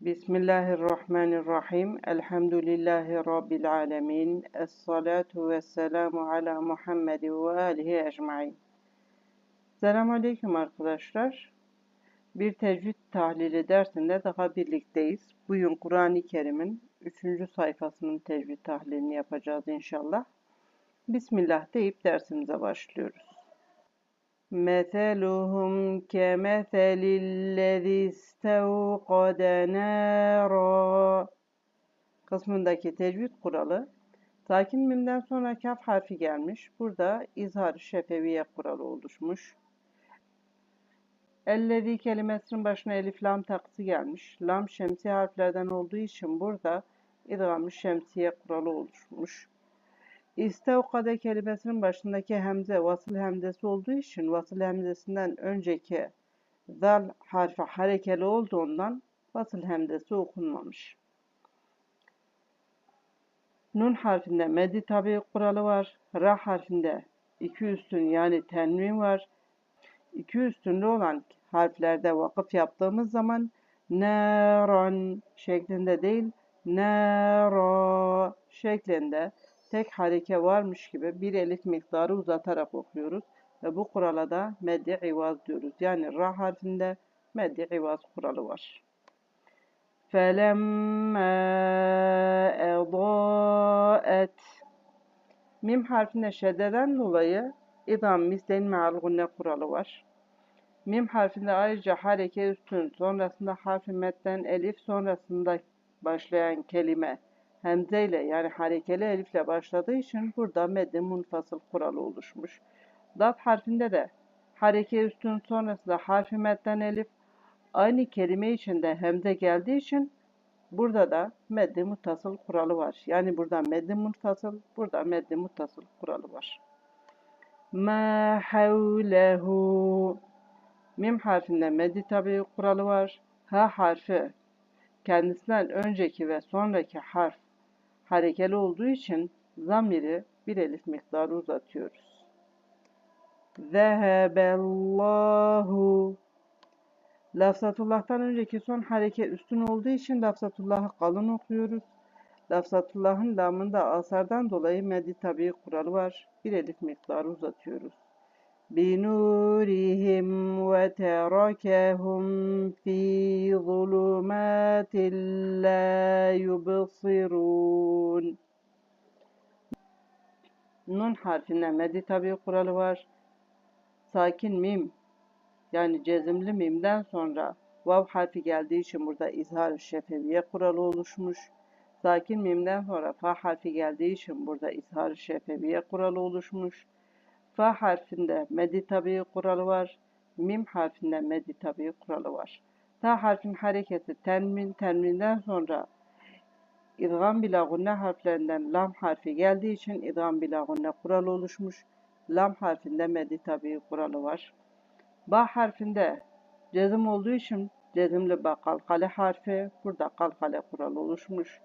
Bismillahirrahmanirrahim. Elhamdülillahi Rabbil alemin. Esselatu vesselamu ala Muhammed ve alihi ecmain. Selamun Aleyküm arkadaşlar. Bir tecvid tahlili dersinde daha birlikteyiz. Bugün Kur'an-ı Kerim'in 3. sayfasının tecvid tahlilini yapacağız inşallah. Bismillah deyip dersimize başlıyoruz. مثلهم كمثل الذي استوقد نارا kısmındaki tecvid kuralı sakin mimden sonra kaf harfi gelmiş. Burada izhar şefeviye kuralı oluşmuş. Ellezi kelimesinin başına elif lam takısı gelmiş. Lam şemsi harflerden olduğu için burada idgam şemsiye kuralı oluşmuş. İstevkade kelimesinin başındaki hemze vasıl hemzesi olduğu için vasıl hemzesinden önceki zal harfi harekeli olduğundan vasıl hemzesi okunmamış. Nun harfinde meddi tabi kuralı var. Ra harfinde iki üstün yani tenvin var. İki üstünlü olan harflerde vakıf yaptığımız zaman neran şeklinde değil nera şeklinde tek hareke varmış gibi bir elif miktarı uzatarak okuyoruz. Ve bu kurala da meddi ivaz diyoruz. Yani ra harfinde meddi ivaz kuralı var. فَلَمَّا اَضَاءَتْ Mim harfinde şeddeden dolayı idam misleyin me'al gunne kuralı var. Mim harfinde ayrıca hareke üstün, sonrasında harfi metten elif, sonrasında başlayan kelime hemze ile yani harekeli elifle başladığı için burada medde munfasıl kuralı oluşmuş. Daf harfinde de hareke üstün sonrasında harfi medden elif aynı kelime içinde hemze geldiği için burada da medde muttasıl kuralı var. Yani burada medde munfasıl, burada medde muttasıl kuralı var. Ma havlehu Mim harfinde meddi tabi kuralı var. Ha harfi kendisinden önceki ve sonraki harf harekeli olduğu için zamiri bir elif miktarı uzatıyoruz. Zehebellahu Lafzatullah'tan önceki son hareke üstün olduğu için lafzatullah'ı kalın okuyoruz. Lafzatullah'ın lamında asardan dolayı meddi tabi kuralı var. Bir elif miktarı uzatıyoruz. بنورهم وتركهم في ظلمات لا يبصرون Nun harfinde meddi tabi kuralı var. Sakin mim yani cezimli mimden sonra vav harfi geldiği için burada izhar şefeviye kuralı oluşmuş. Sakin mimden sonra fa harfi geldiği için burada izhar şefeviye kuralı oluşmuş. Fa harfinde meddi tabi kuralı var. Mim harfinde meddi tabi kuralı var. Ta harfin hareketi tenmin, tenminden sonra idgam bila gunne harflerinden lam harfi geldiği için idgam bila gunne kuralı oluşmuş. Lam harfinde meddi tabi kuralı var. Ba harfinde cezim olduğu için cezimli ba kalkale harfi burada kalkale kuralı oluşmuş.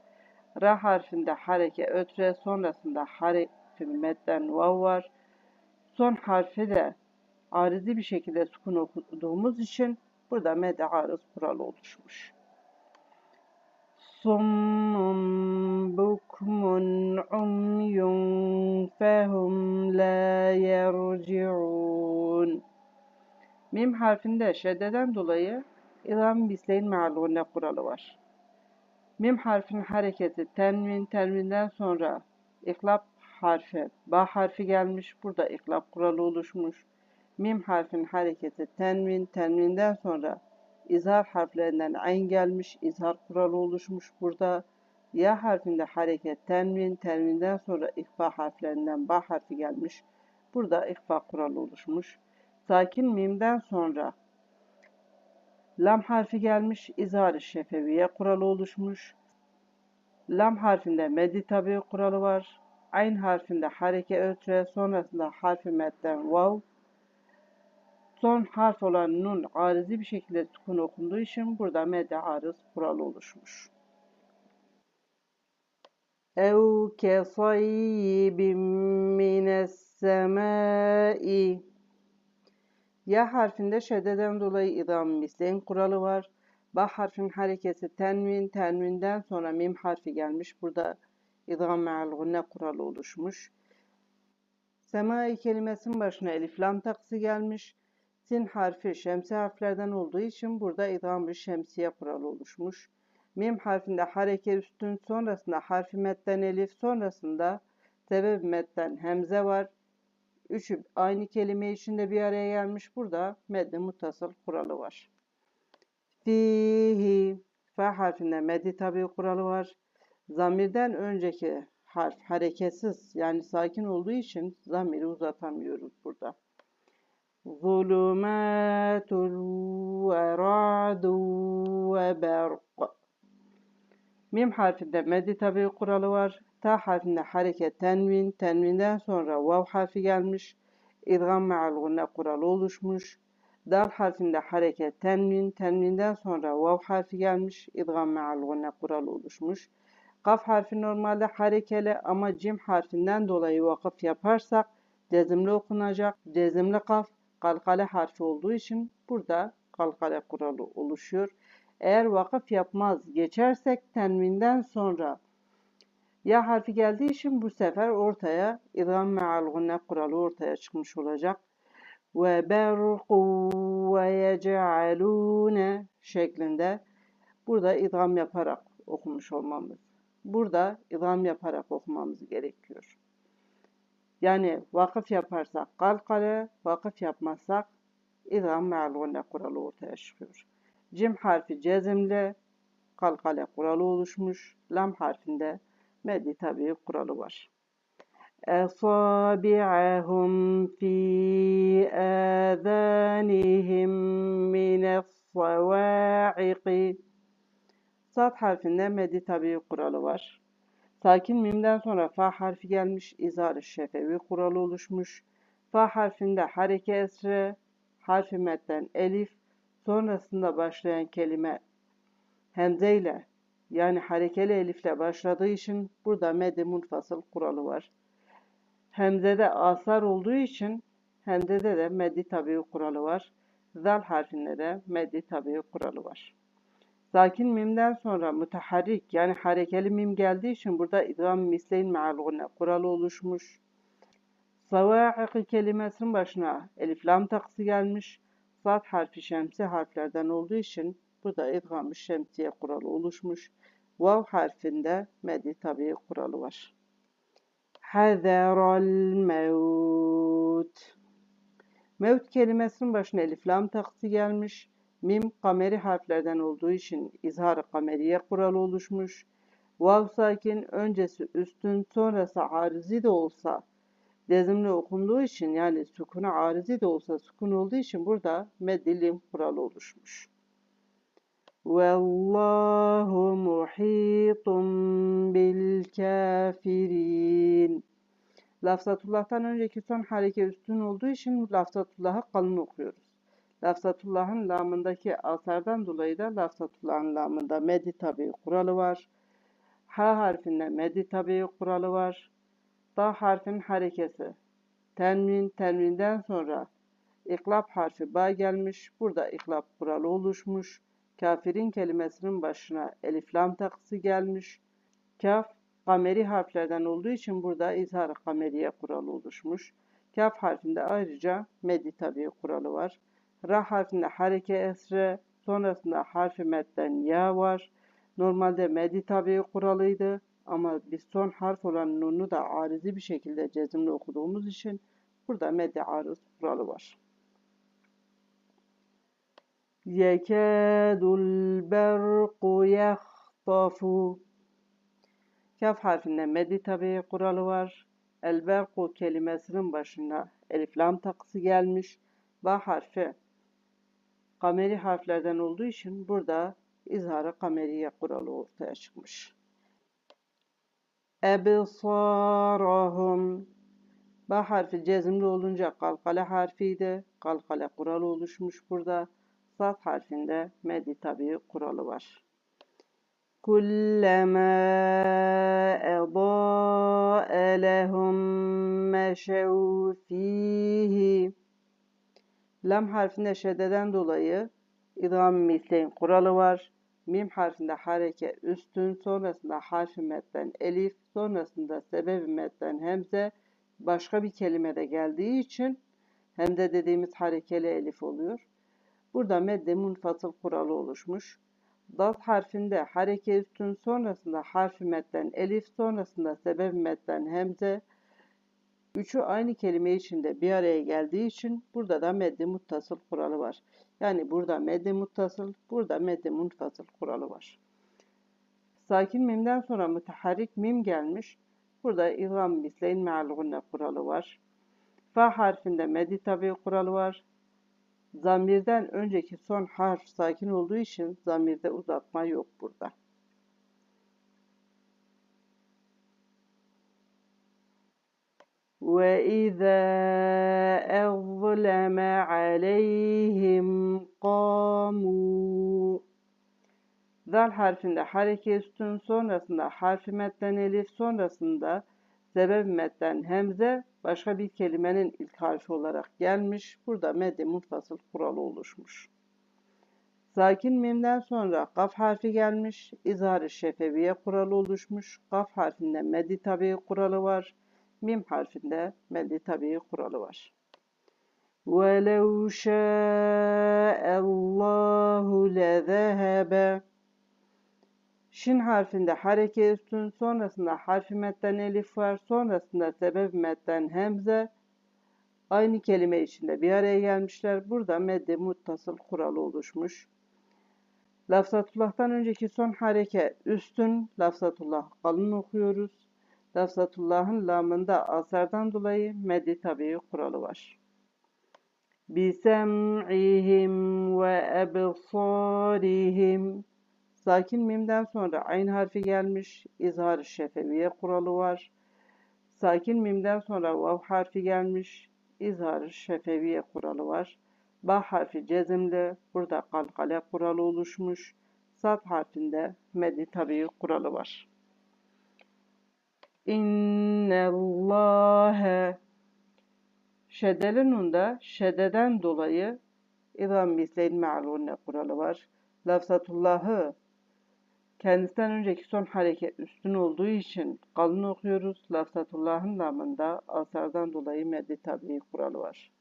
Ra harfinde hareke ötre sonrasında harfi medden vav var. Son harfi de arizi bir şekilde sukun okuduğumuz için burada med arız kuralı oluşmuş. Summun bukmun umyun fehum la yerci'un Mim harfinde şeddeden dolayı İlam misleyin me'alune kuralı var. Mim harfinin hareketi tenvin, tenvinden sonra iklap harfi, ba harfi gelmiş. Burada iklap kuralı oluşmuş. Mim harfin hareketi tenvin, tenvinden sonra izhar harflerinden ayn gelmiş. İzhar kuralı oluşmuş. Burada ya harfinde hareket tenvin, tenvinden sonra ikfa harflerinden ba harfi gelmiş. Burada ikfa kuralı oluşmuş. Sakin mimden sonra lam harfi gelmiş. İzhar-ı şefeviye kuralı oluşmuş. Lam harfinde meddi tabi kuralı var. Ayn harfinde hareke ölçüye sonrasında harfi metten vav. Son harf olan nun arizi bir şekilde sukun okunduğu için burada medde arız kuralı oluşmuş. Ev kesayyibin mines semai Ya harfinde şeddeden dolayı idam misleyin kuralı var. Ba harfin harekesi tenvin, tenvinden sonra mim harfi gelmiş. Burada idgam me'al gunne kuralı oluşmuş. Semai kelimesinin başına elif lam takısı gelmiş. Sin harfi şemsi harflerden olduğu için burada idgam bir şemsiye kuralı oluşmuş. Mim harfinde hareke üstün, sonrasında harfi metten elif, sonrasında sebep metten hemze var. Üçü aynı kelime içinde bir araya gelmiş. Burada medde mutasıl kuralı var. Fihi fa harfinde meddi tabi kuralı var. Zamirden önceki harf hareketsiz yani sakin olduğu için zamiri uzatamıyoruz burada. Zulumatul ve ra'du ve berq. Mim harfinde meddi tabi kuralı var. Ta harfinde hareket tenvin, tenvinden sonra vav harfi gelmiş. İdgam me'al gunne kuralı oluşmuş. Dal harfinde hareket tenvin, tenvinden sonra vav harfi gelmiş. İdgam me'al gunne kuralı oluşmuş. Kaf harfi normalde harekeli ama cim harfinden dolayı vakıf yaparsak cezimli okunacak. Cezimli kaf kalkale harfi olduğu için burada kalkale kuralı oluşuyor. Eğer vakıf yapmaz geçersek tenvinden sonra ya harfi geldiği için bu sefer ortaya idgam me'al gunne kuralı ortaya çıkmış olacak. Ve berqu ve yec'alune şeklinde burada idgam yaparak okumuş olmamız Burada idgam yaparak okumamız gerekiyor. Yani vakıf yaparsak kalkale, vakıf yapmazsak idgam me'al gunne kuralı ortaya çıkıyor. Cim harfi cezimle kalkale kuralı oluşmuş. Lam harfinde meddi tabi kuralı var. أصابعهم في آذانهم من الصواعق Sad harfinde meddi tabi kuralı var. Sakin mimden sonra fa harfi gelmiş, izhar şefevi kuralı oluşmuş. Fa harfinde hareke esre, harfi metten elif, sonrasında başlayan kelime hemze ile yani harekeli elifle başladığı için burada meddi munfasıl kuralı var. Hemzede asar olduğu için hemzede de meddi tabi kuralı var. Zal harfinde de meddi tabi kuralı var. Sakin mimden sonra müteharrik yani harekeli mim geldiği için burada idgam misleyn me'al kuralı oluşmuş. Savâ'ik kelimesinin başına elif lam takısı gelmiş. Zat harfi şemsi harflerden olduğu için burada idgam şemsiye kuralı oluşmuş. Vav harfinde meddi tabi kuralı var. Hazaral mevt. Mevt kelimesinin başına elif lam takısı gelmiş. Mim kameri harflerden olduğu için izhar kameriye kuralı oluşmuş. Vav sakin öncesi üstün sonrası arizi de olsa cezimli okunduğu için yani sukuna arizi de olsa sukun olduğu için burada meddilim kuralı oluşmuş. Vallahu muhitun bil kafirin. Lafzatullah'tan önceki son hareke üstün olduğu için lafzatullah'ı kalın okuyoruz. Lafzatullah'ın lamındaki asardan dolayı da lafzatullah'ın lamında meddi tabi kuralı var. Ha harfinde meddi tabi kuralı var. Da harfin harekesi. Tenvin, tenvinden sonra iklap harfi ba gelmiş. Burada iklap kuralı oluşmuş. Kafirin kelimesinin başına elif lam takısı gelmiş. Kaf kameri harflerden olduğu için burada izhar kameriye kuralı oluşmuş. Kaf harfinde ayrıca meddi tabi kuralı var. Ra harfinde hareke esre, sonrasında harfi metten ya var. Normalde meddi tabi kuralıydı ama biz son harf olan nunu da arizi bir şekilde cezimli okuduğumuz için burada meddi arız kuralı var. Yekâdul berqu yahtafu Kaf harfinde meddi tabi kuralı var. El berqu kelimesinin başına elif lam takısı gelmiş. Ba harfi kameri harflerden olduğu için burada izhara kameriye kuralı ortaya çıkmış. Ebsarahum Ba harfi cezimli olunca kalkale harfiydi. Kalkale kuralı oluşmuş burada. Zat harfinde medi tabi kuralı var. Kulleme edâe lehum meşev fihi Lam harfinde şeddeden dolayı idgam misleyin kuralı var. Mim harfinde hareke üstün, sonrasında harfi metten elif, sonrasında sebebi metten hemze, başka bir kelimede geldiği için hemze dediğimiz harekeli elif oluyor. Burada medde munfasıl kuralı oluşmuş. Dal harfinde hareke üstün sonrasında harfi metten elif sonrasında sebep metten hemze üçü aynı kelime içinde bir araya geldiği için burada da medde muttasıl kuralı var. Yani burada medde muttasıl, burada medde munfasıl kuralı var. Sakin mimden sonra müteharrik mim gelmiş. Burada idgam misleyn me'al kuralı var. Fa harfinde meddi tabi kuralı var. Zamirden önceki son harf sakin olduğu için zamirde uzatma yok burada. وَإِذَا أَظْلَمَ عَلَيْهِمْ قَامُوا Zal harfinde hareke üstün sonrasında harfi metten elif sonrasında sebep metten hemze başka bir kelimenin ilk harfi olarak gelmiş. Burada medde munfasıl kuralı oluşmuş. Sakin mimden sonra kaf harfi gelmiş. İzhar-ı şefeviye kuralı oluşmuş. Kaf harfinde meddi tabi kuralı var. Mim harfinde meddi tabi kuralı var. وَلَوْ شَاءَ اللّٰهُ لَذَهَبَ Şin harfinde hareke üstün, sonrasında harfi metten elif var, sonrasında sebep metten hemze. Aynı kelime içinde bir araya gelmişler. Burada medde muttasıl kuralı oluşmuş. Lafzatullah'tan önceki son hareke üstün, lafzatullah kalın okuyoruz. Lafzatullah'ın lamında asardan dolayı meddi tabii kuralı var. Bisem'ihim ve ebsarihim Sakin mimden sonra ayn harfi gelmiş. İzhar-ı şefeviye kuralı var. Sakin mimden sonra vav harfi gelmiş. İzhar-ı şefeviye kuralı var. Ba harfi cezimli. Burada kalkale kuralı oluşmuş. Sat harfinde meddi tabii kuralı var. İnnellâhe Şeddeli nunda şeddeden dolayı İzam misleyn me'lûne kuralı var. Lafzatullahı Kendisinden önceki son hareket üstün olduğu için kalın okuyoruz. Lafzatullah'ın lamında asardan dolayı meddi tabii kuralı var.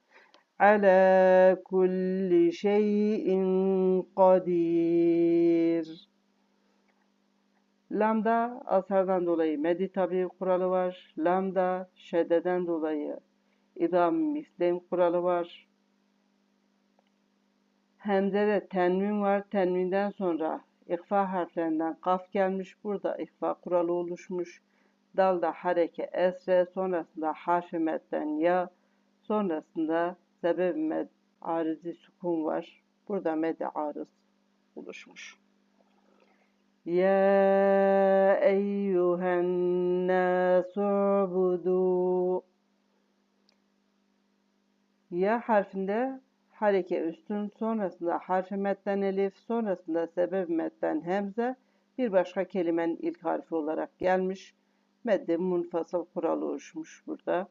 Ala kulli şeyin kadir. Lamda asardan dolayı meddi tabii kuralı var. Lamda şeddeden dolayı idam mislem kuralı var. Hemzede tenvin var. Tenvinden sonra İhfa harflerinden kaf gelmiş. Burada ihfa kuralı oluşmuş. Dalda hareke esre, sonrasında harfi metten ya, sonrasında sebep med arizi sukun var. Burada med arız oluşmuş. Ya eyyühen nasu'budu Ya harfinde hareke üstün, sonrasında harfi metten elif, sonrasında sebep metten hemze bir başka kelimenin ilk harfi olarak gelmiş. Medde munfasıl kuralı oluşmuş burada.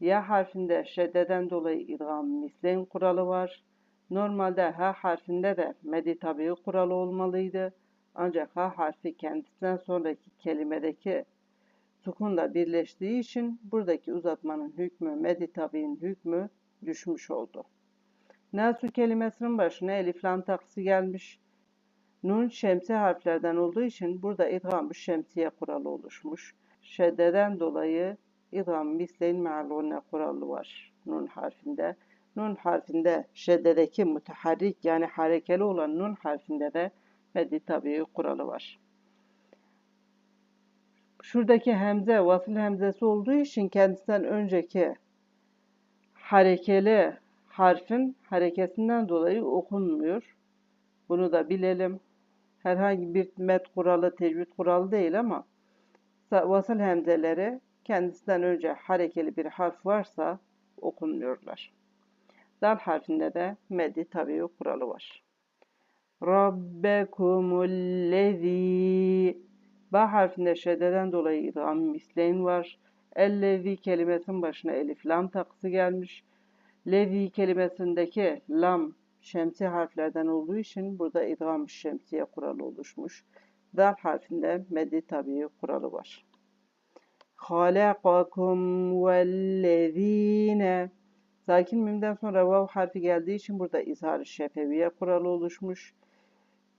Ya harfinde şeddeden dolayı idgam misleyn kuralı var. Normalde H harfinde de meddi tabii kuralı olmalıydı. Ancak H harfi kendisinden sonraki kelimedeki sukunla birleştiği için buradaki uzatmanın hükmü, meddi tabi'nin hükmü düşmüş oldu. Nasu kelimesinin başına elif lam takısı gelmiş. Nun şemsi harflerden olduğu için burada idgam şemsiye kuralı oluşmuş. Şeddeden dolayı idgam misleyn ma'lune kuralı var nun harfinde. Nun harfinde şeddedeki müteharrik yani harekeli olan nun harfinde de meddi tabii kuralı var. Şuradaki hemze vasıl hemzesi olduğu için kendisinden önceki harekeli harfin hareketinden dolayı okunmuyor. Bunu da bilelim. Herhangi bir met kuralı, tecvid kuralı değil ama vasıl hemzeleri kendisinden önce harekeli bir harf varsa okunmuyorlar. Dal harfinde de meddi tabii kuralı var. Rabbekumullezî Ba harfinde şeddeden dolayı idgam misleyn var. Ellezî kelimesinin başına elif lam takısı gelmiş. Levi kelimesindeki lam şemsi harflerden olduğu için burada idgam şemsiye kuralı oluşmuş. Dal harfinde meddi tabii kuralı var. خَلَقَكُمْ وَالَّذ۪ينَ Sakin mimden sonra vav harfi geldiği için burada izhar-ı şefeviye kuralı oluşmuş.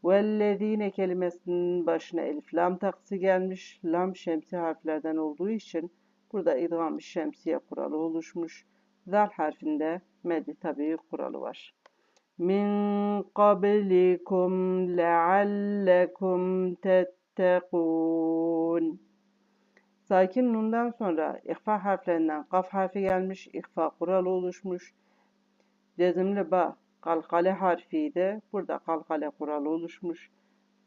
Vellezine kelimesinin başına elif lam taksi gelmiş. Lam şemsi harflerden olduğu için burada idgam şemsiye kuralı oluşmuş. Zal harfinde medi tabii kuralı var. Min qablikum leallekum tettekûn. Sakin nundan sonra ihfa harflerinden kaf harfi gelmiş. İhfa kuralı oluşmuş. Cezimli ba kalkale harfiydi. Burada kalkale kuralı oluşmuş.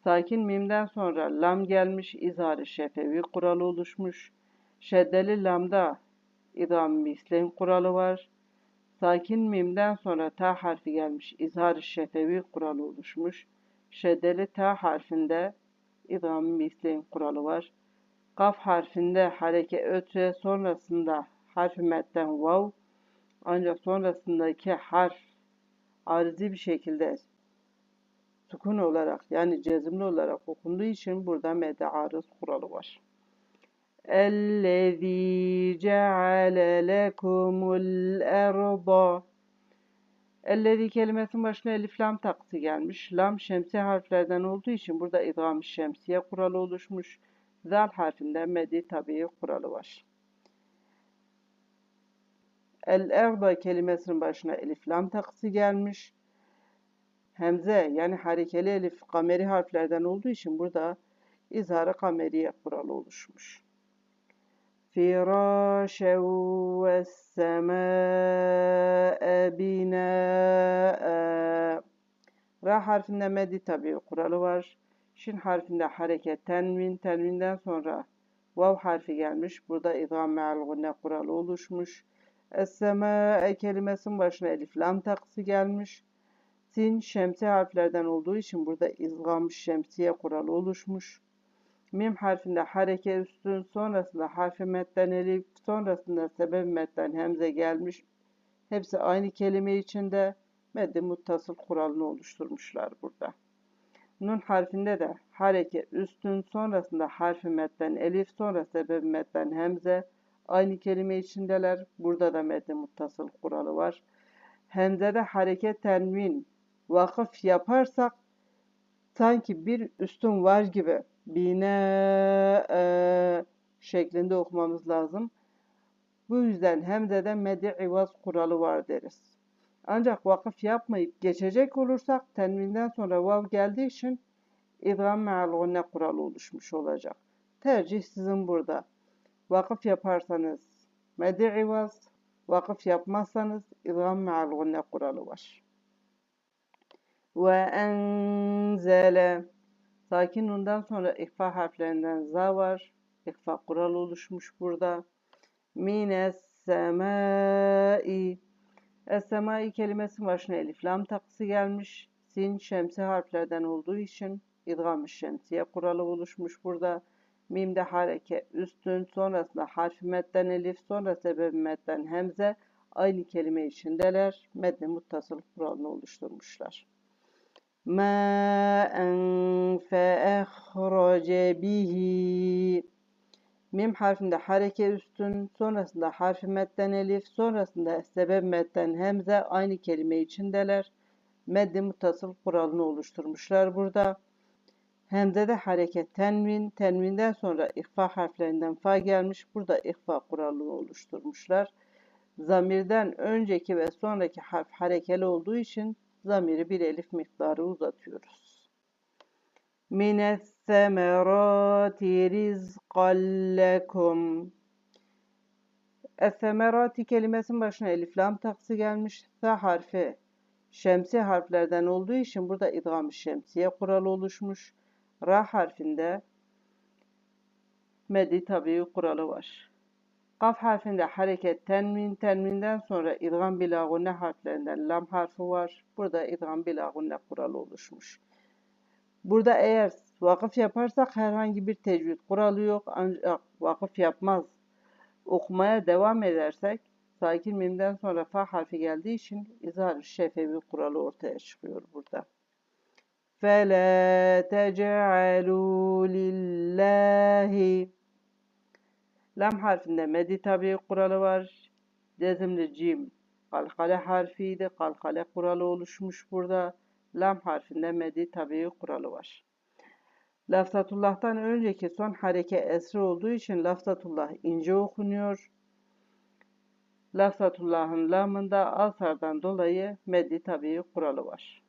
Sakin mimden sonra lam gelmiş, izhar-ı şefevi kuralı oluşmuş. Şeddeli lamda idam misleyn kuralı var. Sakin mimden sonra ta harfi gelmiş, izhar-ı şefevi kuralı oluşmuş. Şeddeli ta harfinde idam misleyn kuralı var. Kaf harfinde hareke ötre sonrasında harfi metten vav ancak sonrasındaki harf arzi bir şekilde sukun olarak yani cezimli olarak okunduğu için burada medde arız kuralı var. اَلَّذ۪ي جَعَلَ لَكُمُ الْاَرْضَ Ellezi kelimesinin başına elif lam taksı gelmiş. Lam şemsi harflerden olduğu için burada idgam şemsiye kuralı oluşmuş. Zal harfinde meddi tabii kuralı var. El erda kelimesinin başına elif lam takısı gelmiş. Hemze yani harekeli elif kameri harflerden olduğu için burada izharı kameriye kuralı oluşmuş. Firâşev ve semâe binâe Ra harfinde medi tabi kuralı var. Şin harfinde hareket tenvin, tenvinden sonra vav harfi gelmiş. Burada idgam meal kuralı oluşmuş. Es-semâe kelimesinin başına elif lam takısı gelmiş. Sin şemsi harflerden olduğu için burada izgam şemsiye kuralı oluşmuş. Mim harfinde hareke üstün, sonrasında harfi metten elif, sonrasında sebep metten hemze gelmiş. Hepsi aynı kelime içinde meddi muttasıl kuralını oluşturmuşlar burada. Nun harfinde de hareke üstün, sonrasında harfi metten elif, sonra sebep metten hemze aynı kelime içindeler. Burada da meddi muttasıl kuralı var. Hemzede hareket tenvin vakıf yaparsak sanki bir üstün var gibi bine e, şeklinde okumamız lazım. Bu yüzden hemzede med'i ivaz kuralı var deriz. Ancak vakıf yapmayıp geçecek olursak tenvinden sonra vav geldiği için idgam me'al kuralı oluşmuş olacak. Tercih sizin burada. Vakıf yaparsanız med'i ivaz, vakıf yapmazsanız idgam me'al gunne kuralı var. Ve enzele Sakin nundan sonra ihfa harflerinden za var. İhfa kuralı oluşmuş burada. Mines semai. Es-semai kelimesi başına elif lam takısı gelmiş. Sin şemsi harflerden olduğu için idgam şemsiye kuralı oluşmuş burada mimde hareke, üstün, sonrasında harf medden elif, sonra sebebi medden hemze aynı kelime içindeler. Medne muttasıl kuralını oluşturmuşlar. Ma en fe bihi Mim harfinde hareke üstün, sonrasında harfi medden elif, sonrasında sebep medden hemze aynı kelime içindeler. Meddi muttasıl kuralını oluşturmuşlar burada. Hemzede hareket tenvin, tenvinden sonra ihfa harflerinden fa gelmiş. Burada ihfa kuralını oluşturmuşlar. Zamirden önceki ve sonraki harf harekeli olduğu için zamiri bir elif miktarı uzatıyoruz. Mines semerati rizqan lekum. Efemerati kelimesinin başına elif lam taksı gelmiş. Sa harfi şemsi harflerden olduğu için burada idgam şemsiye kuralı oluşmuş. Ra harfinde meddi tabii kuralı var. Kaf harfinde hareket tenmin, tenminden sonra idgam bilagunne harflerinden lam harfi var. Burada idgam bilagunne kuralı oluşmuş. Burada eğer vakıf yaparsak herhangi bir tecvid kuralı yok ancak vakıf yapmaz. Okumaya devam edersek Sakin mimden sonra fa harfi geldiği için izhar şefevi kuralı ortaya çıkıyor burada. فَلَا تَجْعَلُوا لِلّٰهِ Lam harfinde meddi tabi kuralı var. Cezimli cim kalkale harfiydi. Kalkale kuralı oluşmuş burada. Lam harfinde meddi tabi kuralı var. Lafzatullah'tan önceki son hareke esri olduğu için lafzatullah ince okunuyor. Lafzatullah'ın lamında asardan dolayı meddi tabi kuralı var.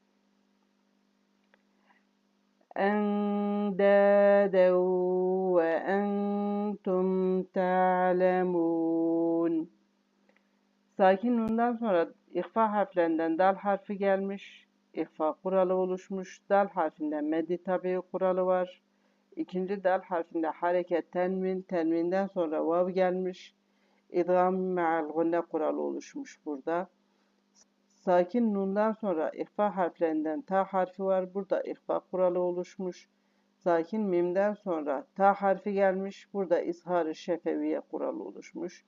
أندادا وأنتم تعلمون Sakin nundan sonra ihfa harflerinden dal harfi gelmiş. İhfa kuralı oluşmuş. Dal harfinden meddi tabi kuralı var. İkinci dal harfinde hareket tenvin. Tenvinden sonra vav gelmiş. İdgam me'al gunne kuralı oluşmuş burada. Sakin nundan sonra ihfa harflerinden ta harfi var. Burada ihfa kuralı oluşmuş. Sakin mimden sonra ta harfi gelmiş. Burada izhar-ı şefeviye kuralı oluşmuş.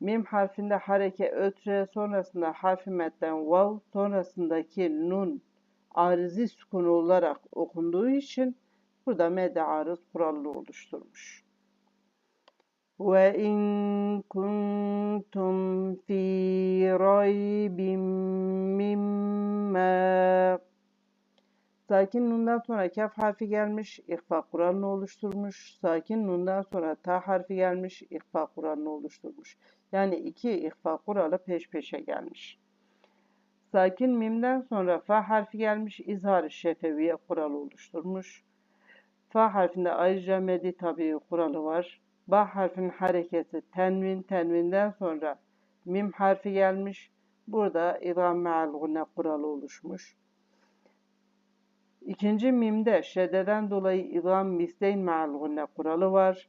Mim harfinde hareke ötre, sonrasında harfi metten vav, sonrasındaki nun arizi sukun olarak okunduğu için burada medde arız kuralını oluşturmuş. وَاِنْ كُنْتُمْ فِي رَيْبٍ مِّمَّا Sakin nundan sonra kaf harfi gelmiş, ihfa kuralını oluşturmuş. Sakin nundan sonra ta harfi gelmiş, ihfa kuralını oluşturmuş. Yani iki ihfa kuralı peş peşe gelmiş. Sakin mimden sonra fa harfi gelmiş, izhar-ı şefeviye kuralı oluşturmuş. Fa harfinde ayrıca meddi tabii kuralı var. Ba harfinin hareketi tenvin, tenvinden sonra mim harfi gelmiş. Burada idam me'al gunne kuralı oluşmuş. İkinci mimde şeddeden dolayı idam misleyn me'al gunne kuralı var.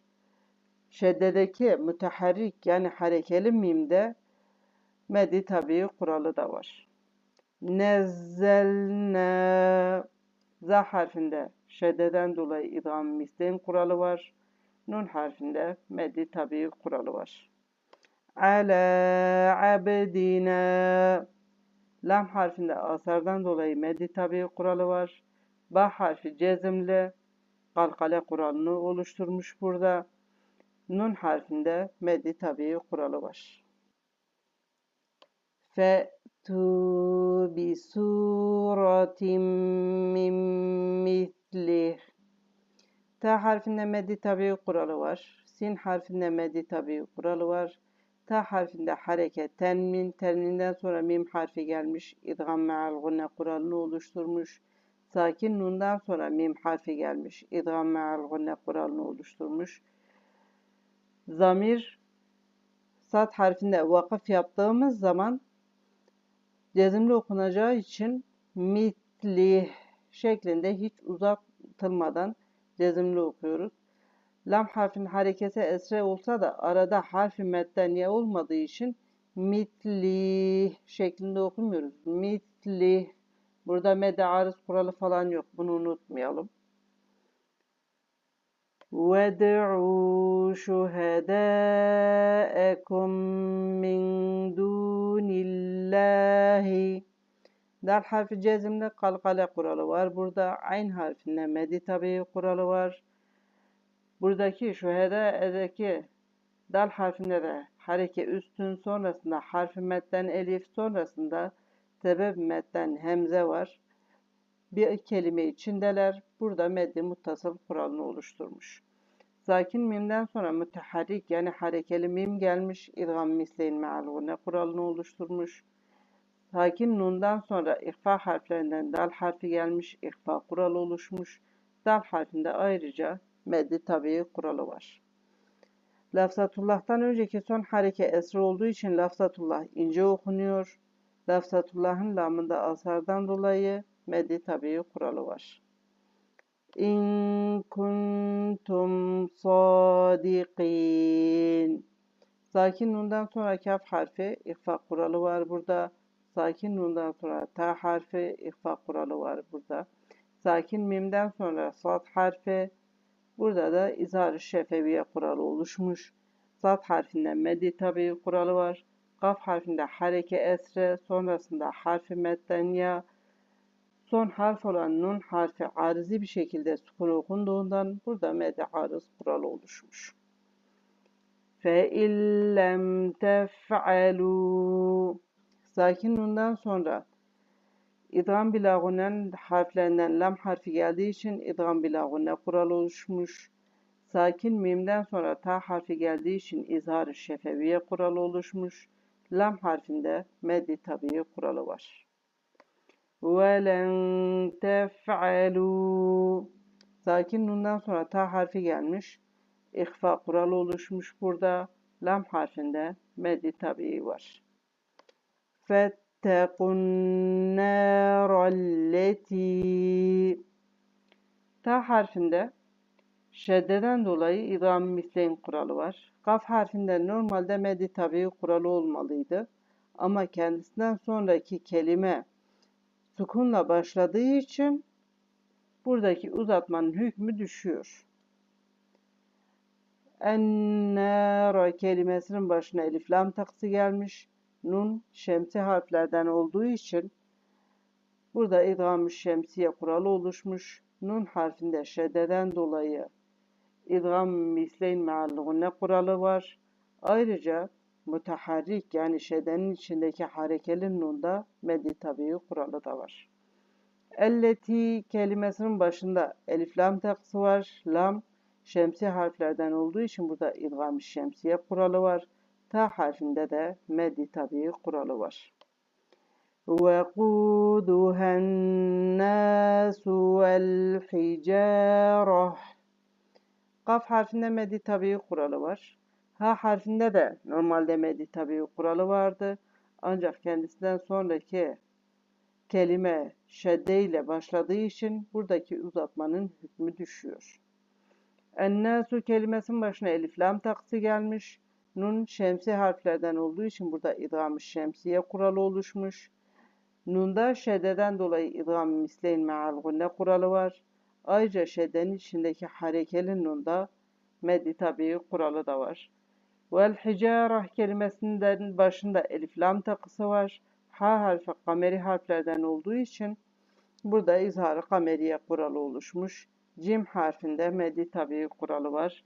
Şeddedeki müteharrik yani harekeli mimde meddi tabii kuralı da var. Nezzelne za harfinde şeddeden dolayı idam misleyn kuralı var. Nun harfinde meddi tabii kuralı var. Ala abdina Lam harfinde asardan dolayı meddi tabii kuralı var. Ba harfi cezimli kalkale kuralını oluşturmuş burada. Nun harfinde meddi tabii kuralı var. Fe'tu bi suratin min mislih Ta harfinde meddi tabi kuralı var. Sin harfinde meddi tabi kuralı var. Ta harfinde hareket tenmin, tenminden sonra mim harfi gelmiş. İdgam me'al gunne kuralını oluşturmuş. Sakin nundan sonra mim harfi gelmiş. İdgam me'al gunne kuralını oluşturmuş. Zamir sat harfinde vakıf yaptığımız zaman cezimli okunacağı için mitli şeklinde hiç uzatılmadan cezimli okuyoruz. Lam harfin hareketi esre olsa da arada harfi metten ya olmadığı için mitli şeklinde okumuyoruz. Mitli. Burada mede arız kuralı falan yok. Bunu unutmayalım. وَدْعُوا شُهَدَاءَكُمْ مِنْ دُونِ اللّٰهِ Dal harfi cezimde kalkale kuralı var. Burada ayn harfinde medi tabi kuralı var. Buradaki şühede edeki dal harfinde de hareke üstün sonrasında harfi metten elif sonrasında sebep metten hemze var. Bir kelime içindeler. Burada meddi muttasıl kuralını oluşturmuş. Sakin mimden sonra müteharrik yani harekeli mim gelmiş. İdgam misleyin me'al kuralını oluşturmuş. Sakin nundan sonra ihfa harflerinden dal harfi gelmiş, ihfa kuralı oluşmuş. Dal harfinde ayrıca meddi tabii kuralı var. Lafzatullah'tan önceki son hareke esri olduğu için lafzatullah ince okunuyor. Lafzatullah'ın lamında asardan dolayı meddi tabii kuralı var. İn kuntum sadiqin. Sakin nundan sonra kaf harfi ihfa kuralı var burada. Sakin nundan sonra ta harfi ihfa kuralı var burada. Sakin mimden sonra sat harfi. Burada da izhar şefeviye kuralı oluşmuş. Sat harfinden meddi tabi kuralı var. Kaf harfinde hareke esre, sonrasında harfi medden ya, son harf olan nun harfi arızi bir şekilde sukun okunduğundan burada medde arız kuralı oluşmuş. فَاِنْ لَمْ تَفْعَلُوا Sakin nundan sonra idgam bilagunen harflerinden lam harfi geldiği için idgam bilagune kuralı oluşmuş. Sakin mimden sonra ta harfi geldiği için izhar-ı şefeviye kuralı oluşmuş. Lam harfinde meddi tabii kuralı var. وَلَنْ تَفْعَلُوا Sakin nundan sonra ta harfi gelmiş. İhfa kuralı oluşmuş burada. Lam harfinde meddi tabii var. فَاتَّقُوا النَّارَ الَّتِي Ta harfinde şeddeden dolayı idgam misleyn kuralı var. Kaf harfinde normalde meddi tabii kuralı olmalıydı. Ama kendisinden sonraki kelime sukunla başladığı için buradaki uzatmanın hükmü düşüyor. Ennâra kelimesinin başına elif lam taksı gelmiş. Nun şemsi harflerden olduğu için burada idgam-ı şemsiye kuralı oluşmuş. Nun harfinde şeddeden dolayı idgam misleyn mealluğune kuralı var. Ayrıca mutaharrik yani şedenin içindeki harekeli nunda meddi tabii kuralı da var. Elleti kelimesinin başında elif lam taksı var. Lam şemsi harflerden olduğu için burada idgam şemsiye kuralı var. Ta harfinde de meddi tabii kuralı var. وَقُودُهَا النَّاسُ وَالْحِجَارَةِ Kaf harfinde meddi tabii kuralı var. Ha harfinde de normalde meddi tabii kuralı vardı. Ancak kendisinden sonraki kelime şedde ile başladığı için buradaki uzatmanın hükmü düşüyor. Ennâsu kelimesinin başına elif lam taksı gelmiş. Nun şemsi harflerden olduğu için burada idgam şemsiye kuralı oluşmuş. Nunda şeddeden dolayı idgam misleyn me'al gunne kuralı var. Ayrıca şeddenin içindeki harekeli nunda meddi tabii kuralı da var. Vel hicarah kelimesinden başında elif lam takısı var. Ha harfi kameri harflerden olduğu için burada izharı kameriye kuralı oluşmuş. Cim harfinde meddi tabii kuralı var.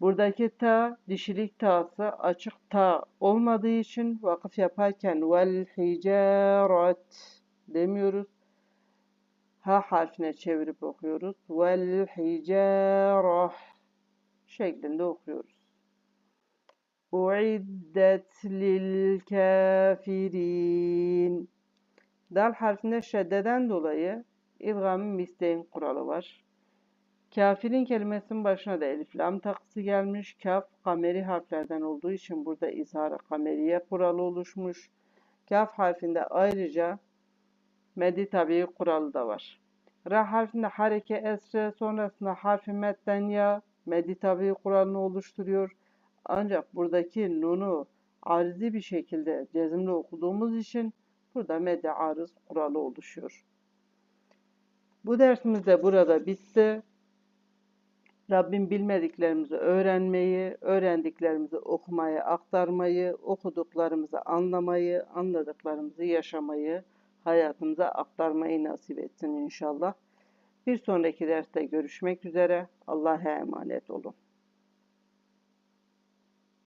Buradaki ta dişilik ta'sı açık ta olmadığı için vakıf yaparken vel hicaret demiyoruz. Ha harfine çevirip okuyoruz. Vel hicarah şeklinde okuyoruz. Uiddet lil kafirin. Dal harfinde şeddeden dolayı misleyin kuralı var. Kafirin kelimesinin başına da elif lam takısı gelmiş. Kaf kameri harflerden olduğu için burada izhar kameriye kuralı oluşmuş. Kaf harfinde ayrıca meddi tabii kuralı da var. Ra harfinde hareke esre sonrasında harfi medden ya meddi tabii kuralını oluşturuyor. Ancak buradaki nunu arizi bir şekilde cezimli okuduğumuz için burada medde arız kuralı oluşuyor. Bu dersimiz de burada bitti. Rabbim bilmediklerimizi öğrenmeyi, öğrendiklerimizi okumayı, aktarmayı, okuduklarımızı anlamayı, anladıklarımızı yaşamayı, hayatımıza aktarmayı nasip etsin inşallah. Bir sonraki derste görüşmek üzere. Allah'a emanet olun.